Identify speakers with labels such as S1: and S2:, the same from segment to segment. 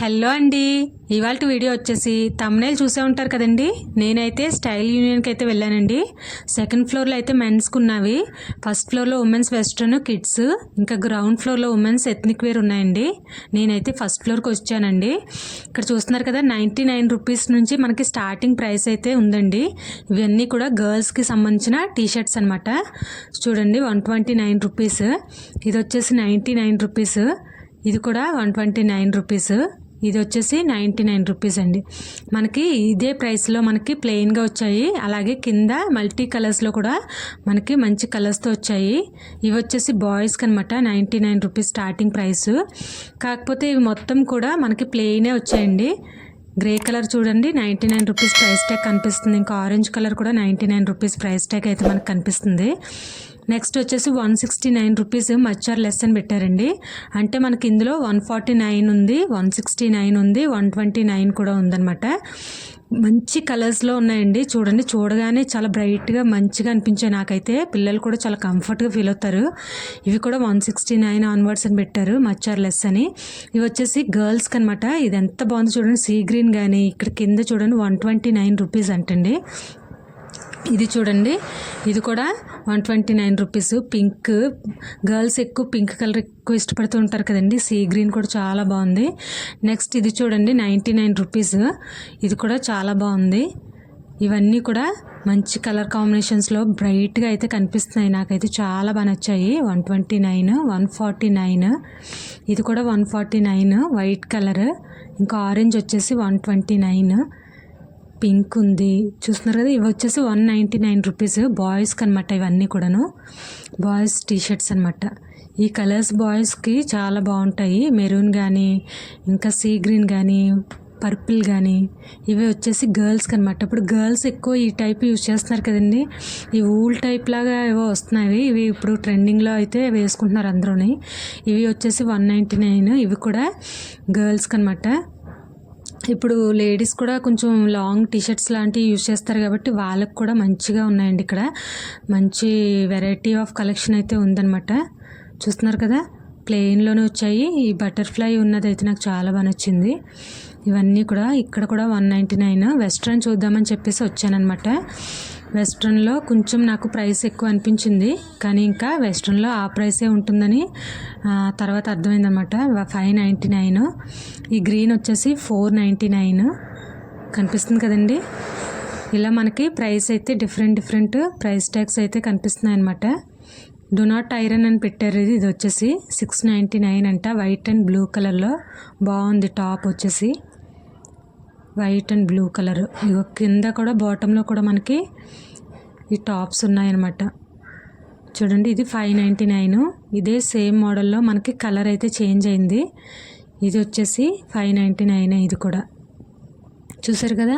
S1: Hello అండి. ఇవాళ video వచ్చేసి తమ్నేల్ చూసే ఉంటారు కదండి. నేనైతే స్టైల్ యూనియన్కి అయితే వెళ్ళానండి. సెకండ్ ఫ్లోర్లో అయితే మెన్స్కి ఉన్నవి ఫస్ట్ ఫ్లోర్లో ఉమెన్స్ వెస్ట్రన్ కిడ్స్. ఇంకా గ్రౌండ్ ఫ్లోర్లో ఉమెన్స్ ఎథ్నిక్ వేర్ ఉన్నాయండి. నేనైతే ఫస్ట్ ఫ్లోర్కి వచ్చానండి. ఇక్కడ చూస్తున్నారు కదా నైంటీ నైన్ రూపీస్ నుంచి మనకి స్టార్టింగ్ ప్రైస్ అయితే ఉందండి. ఇవన్నీ కూడా గర్ల్స్కి సంబంధించిన టీ షర్ట్స్ అనమాట చూడండి వన్ ట్వంటీ నైన్ రూపీస్. ఇది వచ్చేసి నైంటీ నైన్ రూపీస్. ఇది కూడా వన్ ట్వంటీ నైన్ రూపీస్. ఇది వచ్చేసి నైంటీ నైన్ రూపీస్ అండి. మనకి ఇదే ప్రైస్లో మనకి ప్లెయిన్గా వచ్చాయి. అలాగే కింద మల్టీ కలర్స్లో కూడా మనకి మంచి కలర్స్తో వచ్చాయి. ఇవి వచ్చేసి బాయ్స్కి అనమాట ninety nine rupees starting price కాకపోతే ఇవి మొత్తం కూడా మనకి ప్లెయినే వచ్చాయండి. గ్రే కలర్ చూడండి ninety nine rupees price tag కనిపిస్తుంది. ఇంకా ఆరెంజ్ కలర్ కూడా ninety nine rupees price tag అయితే మనకు కనిపిస్తుంది. నెక్స్ట్ వచ్చేసి వన్ సిక్స్టీ నైన్ రూపీస్ మచ్చర్ లెస్ అని పెట్టారండి. అంటే మనకి ఇందులో వన్ ఫార్టీ నైన్ ఉంది వన్ సిక్స్టీ నైన్ ఉంది వన్ ట్వంటీ నైన్ కూడా ఉందన్నమాట. మంచి కలర్స్లో ఉన్నాయండి. చూడండి చూడగానే చాలా బ్రైట్గా మంచిగా అనిపించాయి నాకైతే. పిల్లలు కూడా చాలా కంఫర్ట్గా ఫీల్ అవుతారు. ఇవి కూడా వన్ సిక్స్టీ నైన్ ఆన్వర్డ్స్ అని పెట్టారు మచ్చార్ లెస్ అని ఇవి వచ్చేసి గర్ల్స్కి అనమాట ఇది ఎంత బాగుంది చూడండి సీ గ్రీన్ కానీ ఇక్కడ కింద చూడండి వన్ ట్వంటీ నైన్ రూపీస్ అంటండి. ఇది చూడండి. ఇది కూడా one twenty nine rupees. Pink. Girls ఎక్కువ పింక్ కలర్ ఎక్కువ ఇష్టపడుతూ ఉంటారు కదండి. సీ గ్రీన్ కూడా చాలా బాగుంది. నెక్స్ట్ ఇది చూడండి నైంటీ నైన్ రూపీస్. ఇది కూడా చాలా బాగుంది. ఇవన్నీ కూడా మంచి కలర్ కాంబినేషన్స్లో బ్రైట్గా అయితే కనిపిస్తున్నాయి. నాకైతే చాలా బాగా నచ్చాయి. One twenty nine one forty nine. ఇది కూడా one forty nine white colour. ఇంకా ఆరెంజ్ వచ్చేసి వన్ ట్వంటీ నైన్. పింక్ ఉంది. చూస్తున్నారు కదా ఇవి వచ్చేసి వన్ నైంటీ నైన్ రూపీస్ బాయ్స్కి అనమాట ఇవన్నీ కూడాను. బాయ్స్ టీ షర్ట్స్ అనమాట ఈ కలర్స్ బాయ్స్కి చాలా బాగుంటాయి. మెరూన్ కానీ ఇంకా సీ గ్రీన్ కానీ పర్పుల్ కానీ ఇవి వచ్చేసి గర్ల్స్కి అనమాట ఇప్పుడు గర్ల్స్ ఎక్కువ ఈ టైప్ యూజ్ చేస్తున్నారు కదండి. ఈ ఊల్ టైప్ లాగా ఏవో వస్తున్నాయి. ఇవి ఇప్పుడు ట్రెండింగ్లో అయితే వేసుకుంటున్నారు అందరూని. ఇవి వచ్చేసి వన్ నైంటీ నైన్ ఇవి కూడా గర్ల్స్కి అనమాట ఇప్పుడు లేడీస్ కూడా కొంచెం లాంగ్ టీషర్ట్స్ లాంటివి యూజ్ చేస్తారు కాబట్టి వాళ్ళకు కూడా మంచిగా ఉన్నాయండి ఇక్కడ. మంచి వెరైటీ ఆఫ్ కలెక్షన్ అయితే ఉందన్నమాట. చూస్తున్నారు కదా? ప్లెయిన్లోనే వచ్చాయి. ఈ బటర్ఫ్లై ఉన్నది అయితే నాకు చాలా బాగా నచ్చింది. ఇవన్నీ కూడా ఇక్కడ కూడా వన్ నైంటీ నైన్ వెస్ట్రన్ చూద్దామని చెప్పేసి వచ్చానమాట వెస్ట్రన్లో కొంచెం నాకు ప్రైస్ ఎక్కువ అనిపించింది. కానీ ఇంకా వెస్ట్రన్లో ఆ ప్రైసే ఉంటుందని తర్వాత అర్థమైందనమాట ఫైవ్ నైంటీ నైన్. ఈ గ్రీన్ వచ్చేసి ఫోర్ నైంటీ నైన్. కనిపిస్తుంది కదండి? ఇలా మనకి ప్రైస్ అయితే డిఫరెంట్ డిఫరెంట్ ప్రైస్ ట్యాగ్స్ అయితే కనిపిస్తున్నాయి అనమాట డో నాట్ ఐరన్ అని పెట్టారు. ఇది ఇది వచ్చేసి సిక్స్ నైంటీ నైన్ అంట. వైట్ అండ్ బ్లూ కలర్లో. బాగుంది టాప్ వచ్చేసి. White and blue colour. ఇగో కింద కూడా బాటంలో కూడా మనకి ఈ టాప్స్ ఉన్నాయన్నమాట. చూడండి ఇది ఫైవ్ నైంటీ నైన్. ఇదే సేమ్ మోడల్లో మనకి కలర్ అయితే చేంజ్ అయింది. ఇది వచ్చేసి ఫైవ్ నైంటీ నైన్ ఇది కూడా. చూసారు కదా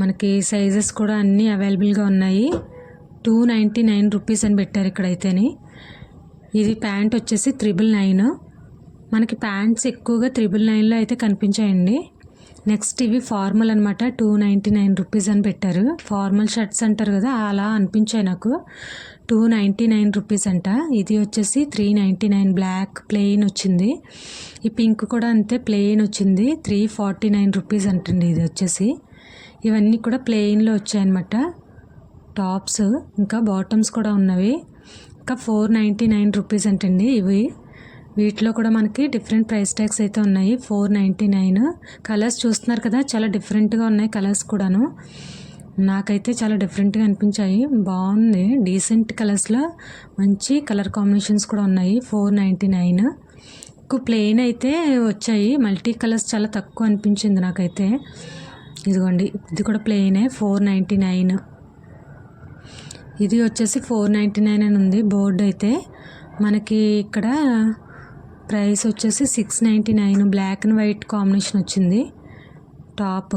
S1: మనకి సైజెస్ కూడా అన్నీ అవైలబుల్గా ఉన్నాయి. టూ నైంటీ నైన్ రూపీస్ అని పెట్టారు ఇక్కడైతేని. ఇది ప్యాంట్ వచ్చేసి త్రిబుల్ నైన్. మనకి ప్యాంట్స్ ఎక్కువగా త్రిబుల్ నైన్లో అయితే కనిపించాయండి. నెక్స్ట్ ఇవి ఫార్మల్ అనమాట టూ నైంటీ నైన్ రూపీస్ అని పెట్టారు. ఫార్మల్ షర్ట్స్ అంటారు కదా అలా అనిపించాయి నాకు. టూ నైంటీ నైన్ రూపీస్ అంట. ఇది వచ్చేసి three ninety nine black plain వచ్చింది. ఈ పింక్ కూడా అంతే ప్లెయిన్ వచ్చింది. త్రీ ఫార్టీ నైన్ రూపీస్ అంటండి ఇది వచ్చేసి. ఇవన్నీ కూడా ప్లెయిన్లో వచ్చాయన్నమాట. టాప్స్ ఇంకా బాటమ్స్ కూడా ఉన్నవి. ఇంకా ఫోర్ నైంటీ నైన్ రూపీస్ అంటండి ఇవి. వీటిలో కూడా మనకి డిఫరెంట్ ప్రైస్ ట్యాగ్స్ అయితే ఉన్నాయి. Four ninety nine. కలర్స్ చూస్తున్నారు కదా చాలా డిఫరెంట్గా ఉన్నాయి కలర్స్ కూడాను. నాకైతే చాలా డిఫరెంట్గా అనిపించాయి. బాగుంది. డీసెంట్ కలర్స్లో మంచి కలర్ కాంబినేషన్స్ కూడా ఉన్నాయి. Four ninety nine. ఎక్కువ ప్లెయిన్ అయితే వచ్చాయి. మల్టీ కలర్స్ చాలా తక్కువ అనిపించింది నాకైతే. ఇదిగోండి ఇది కూడా ప్లెయినే. Four ninety nine. ఇది వచ్చేసి ఫోర్ నైంటీ నైన్ అని ఉంది బోర్డు అయితే. మనకి ఇక్కడ ప్రైస్ వచ్చేసి six ninety nine black and white combination వచ్చింది. టాప్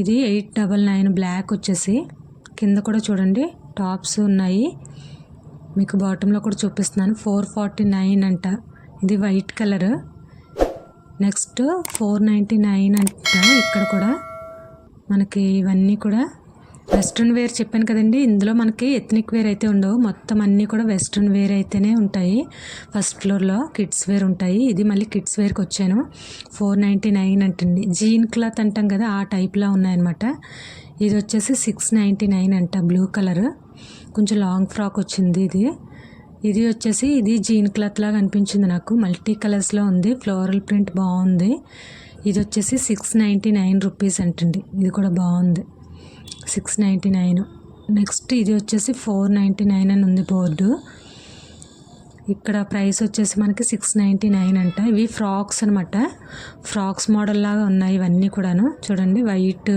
S1: ఇది ఎయిట్ డబల్ నైన్ బ్లాక్ వచ్చేసి. కింద కూడా చూడండి టాప్స్ ఉన్నాయి. మీకు బాటంలో కూడా చూపిస్తున్నాను. ఫోర్ ఫార్టీ నైన్ అంట. ఇది white colour. Next four ninety nine అంట. ఇక్కడ కూడా మనకి ఇవన్నీ కూడా వెస్ట్రన్ వేర్ చెప్పాను కదండి. ఇందులో మనకి ఎథ్నిక్ వేర్ అయితే ఉండవు. మొత్తం అన్నీ కూడా వెస్ట్రన్ వేర్ అయితేనే ఉంటాయి. ఫస్ట్ ఫ్లోర్లో కిడ్స్ వేర్ ఉంటాయి. ఇది మళ్ళీ కిడ్స్ వేర్కి వచ్చాను. ఫోర్ నైంటీ నైన్ అంటండి. జీన్ క్లాత్ అంటాం కదా ఆ టైప్లో ఉన్నాయన్నమాట. ఇది వచ్చేసి సిక్స్ నైంటీ నైన్ అంట బ్లూ కలర్. కొంచెం లాంగ్ ఫ్రాక్ వచ్చింది ఇది. ఇది వచ్చేసి ఇది జీన్ క్లాత్ లాగా అనిపించింది నాకు. మల్టీ కలర్స్లో ఉంది. ఫ్లోరల్ ప్రింట్ బాగుంది. ఇది వచ్చేసి సిక్స్ నైంటీ నైన్ రూపీస్ అంటండి. ఇది కూడా బాగుంది. Six ninety nine. నెక్స్ట్ ఇది వచ్చేసి ఫోర్ నైంటీ నైన్ అని ఉంది బోర్డు. ఇక్కడ ప్రైస్ వచ్చేసి మనకి సిక్స్ నైంటీ నైన్ అంట. ఇవి ఫ్రాక్స్ అనమాట ఫ్రాక్స్ మోడల్ లాగా ఉన్నాయి ఇవన్నీ కూడాను. చూడండి వైట్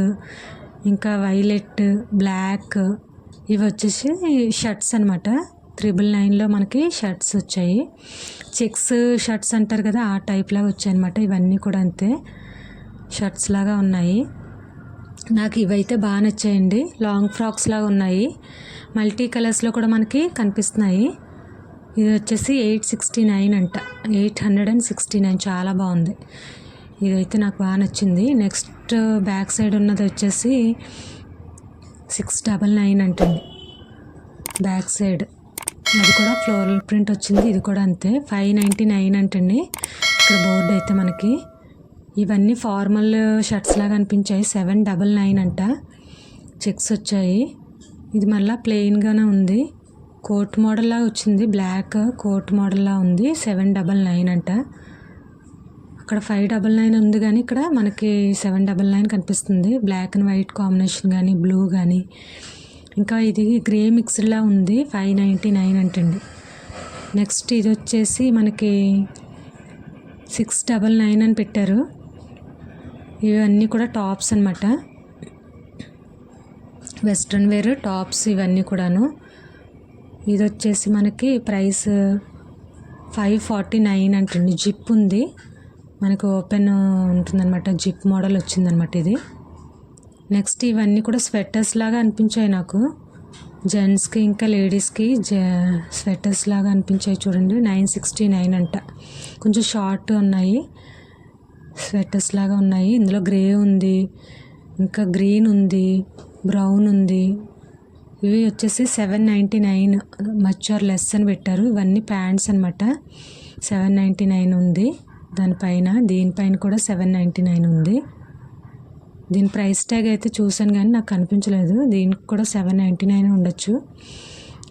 S1: ఇంకా వైలెట్ బ్లాక్ ఇవి వచ్చేసి షర్ట్స్ అనమాట త్రిబుల్ నైన్లో మనకి షర్ట్స్ వచ్చాయి. చెక్స్ షర్ట్స్ అంటారు కదా ఆ టైప్ లాగా వచ్చాయి అనమాట ఇవన్నీ కూడా అంతే. షర్ట్స్ లాగా ఉన్నాయి. నాకు ఇవైతే బాగా నచ్చాయండి. లాంగ్ ఫ్రాక్స్ లాగా ఉన్నాయి. మల్టీ కలర్స్లో కూడా మనకి కనిపిస్తున్నాయి. ఇది వచ్చేసి ఎయిట్ సిక్స్టీ నైన్ అంట. Eight hundred and sixty nine చాలా బాగుంది. ఇదైతే నాకు బాగా నచ్చింది. నెక్స్ట్ బ్యాక్ సైడ్ ఉన్నది వచ్చేసి సిక్స్ డబల్ నైన్ అంటుంది. బ్యాక్ సైడ్ అది కూడా ఫ్లోరల్ ప్రింట్ వచ్చింది. ఇది కూడా అంతే. ఫైవ్ నైంటీ నైన్ అంటండి ఇక్కడ బోర్డు అయితే మనకి ఇవన్నీ ఫార్మల్ షర్ట్స్ లాగా అనిపించాయి. సెవెన్ డబల్ నైన్ అంట. చెక్స్ వచ్చాయి. ఇది మళ్ళీ ప్లెయిన్గానే ఉంది. కోట్ మోడల్లా వచ్చింది. బ్లాక్ కోట్ మోడల్లా ఉంది. సెవెన్ డబల్ నైన్ అంట. అక్కడ ఫైవ్ డబల్ నైన్ ఉంది కానీ ఇక్కడ మనకి సెవెన్ డబల్ నైన్ కనిపిస్తుంది. బ్లాక్ అండ్ వైట్ కాంబినేషన్ కానీ బ్లూ కానీ. ఇంకా ఇది గ్రే మిక్స్డ్లా ఉంది. ఫైవ్ నైంటీ నైన్ అంటండి. నెక్స్ట్ ఇది వచ్చేసి మనకి సిక్స్ డబల్ నైన్ అని పెట్టారు. ఇవన్నీ కూడా టాప్స్ అనమాట వెస్ట్రన్ వేర్ టాప్స్ ఇవన్నీ కూడాను. ఇది వచ్చేసి మనకి ప్రైస్ ఫైవ్ ఫార్టీ నైన్ అంటుంది. జిప్ ఉంది. మనకు ఓపెన్ ఉంటుందన్నమాట. జిప్ మోడల్ వచ్చిందనమాట ఇది. నెక్స్ట్ ఇవన్నీ కూడా స్వెటర్స్ లాగా అనిపించాయి నాకు. జెంట్స్కి ఇంకా లేడీస్కి జ స్వెటర్స్ లాగా అనిపించాయి చూడండి. నైన్ సిక్స్టీ నైన్ అంట. కొంచెం షార్ట్ ఉన్నాయి. స్వెటర్స్ లాగా ఉన్నాయి. ఇందులో గ్రే ఉంది. ఇంకా గ్రీన్ ఉంది. బ్రౌన్ ఉంది. ఇవి వచ్చేసి seven ninety nine mature less అని పెట్టారు. ఇవన్నీ ప్యాంట్స్ అనమాట సెవెన్ నైంటీ నైన్ ఉంది. దానిపైన దీనిపైన కూడా సెవెన్ నైంటీ నైన్ ఉంది. దీని ప్రైస్ ట్యాగ్ అయితే చూసాను కానీ నాకు కనిపించలేదు. దీనికి కూడా సెవెన్ నైంటీ నైన్ ఉండొచ్చు.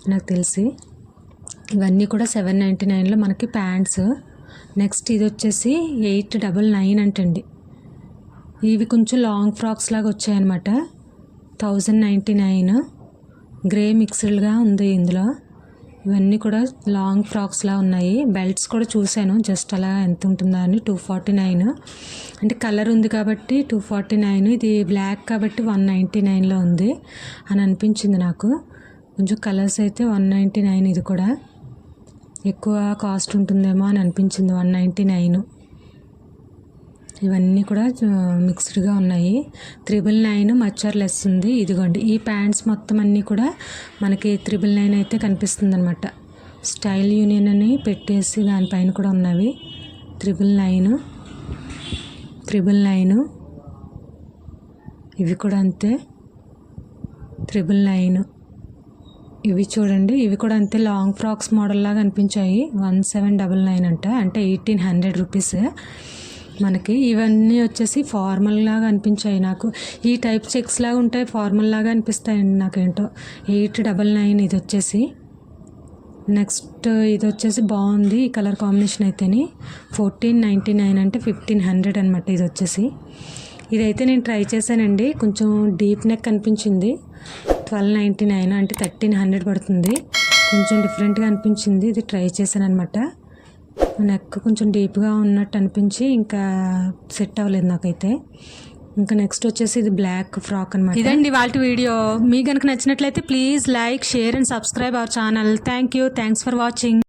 S1: నాకు తెలిసి. ఇవన్నీ కూడా సెవెన్ నైంటీ నైన్లో మనకి ప్యాంట్స్ నెక్స్ట్ ఇది వచ్చేసి ఎయిట్ డబల్ నైన్ అంటండి. ఇవి కొంచెం లాంగ్ ఫ్రాక్స్ లాగా వచ్చాయన్నమాట. Thousand ninety nine. గ్రే మిక్స్డ్గా ఉంది ఇందులో. ఇవన్నీ కూడా లాంగ్ ఫ్రాక్స్లా ఉన్నాయి. బెల్ట్స్ కూడా చూశాను. జస్ట్ అలా ఎంత ఉంటుందా అని టూ ఫార్టీ నైన్ అంటే కలర్ ఉంది కాబట్టి టూ ఫార్టీ నైన్ ఇది బ్లాక్ కాబట్టి వన్ నైంటీ నైన్లో ఉంది అని అనిపించింది నాకు. కొంచెం కలర్స్ అయితే వన్ నైంటీ నైన్ ఇది కూడా. ఎక్కువ కాస్ట్ ఉంటుందేమో అని అనిపించింది వన్ నైంటీ నైన్. ఇవన్నీ కూడా మిక్స్డ్గా ఉన్నాయి. త్రిబుల్ నైన్ మచ్చర్ లెస్ ఉంది. ఇదిగోండి ఈ ప్యాంట్స్ మొత్తం అన్నీ కూడా మనకి త్రిబుల్ నైన్ అయితే కనిపిస్తుంది అనమాట స్టైల్ యూనియన్ అని పెట్టేసి దానిపైన కూడా ఉన్నవి. త్రిబుల్ నైన్ త్రిబుల్ నైన్ ఇవి కూడా అంతే. Triple nine. ఇవి చూడండి ఇవి కూడా అంతే లాంగ్ ఫ్రాక్స్ మోడల్ లాగా అనిపించాయి. వన్ సెవెన్ డబల్ నైన్ అంట అంటే ఎయిటీన్ హండ్రెడ్ రూపీస్ మనకి ఇవన్నీ వచ్చేసి ఫార్మల్ లాగా అనిపించాయి నాకు. ఈ టైప్ చెక్స్ లాగా ఉంటాయి ఫార్మల్ లాగా అనిపిస్తాయండి నాకేంటో. ఎయిట్ డబల్ నైన్ ఇది వచ్చేసి. నెక్స్ట్ ఇది వచ్చేసి బాగుంది ఈ కలర్ కాంబినేషన్ అయితేని. ఫోర్టీన్ నైంటీ నైన్ అంటే ఫిఫ్టీన్ హండ్రెడ్ అనమాట ఇది వచ్చేసి. ఇదైతే నేను ట్రై చేశానండి కొంచెం డీప్ నెక్ అనిపించింది. ట్వెల్వ్ నైంటీ నైన్ అంటే థర్టీన్ హండ్రెడ్ పడుతుంది. కొంచెం డిఫరెంట్గా అనిపించింది. ఇది ట్రై చేశాను అనమాట నెక్ కొంచెం డీప్గా ఉన్నట్టు అనిపించి ఇంకా సెట్ అవ్వలేదు నాకైతే. ఇంకా నెక్స్ట్ వచ్చేసి ఇది బ్లాక్ ఫ్రాక్ అనమాట ఇదండి వాళ్ళ వీడియో. మీకు కనుక నచ్చినట్లయితే please like share and subscribe our channel. Thank you. Thanks for watching.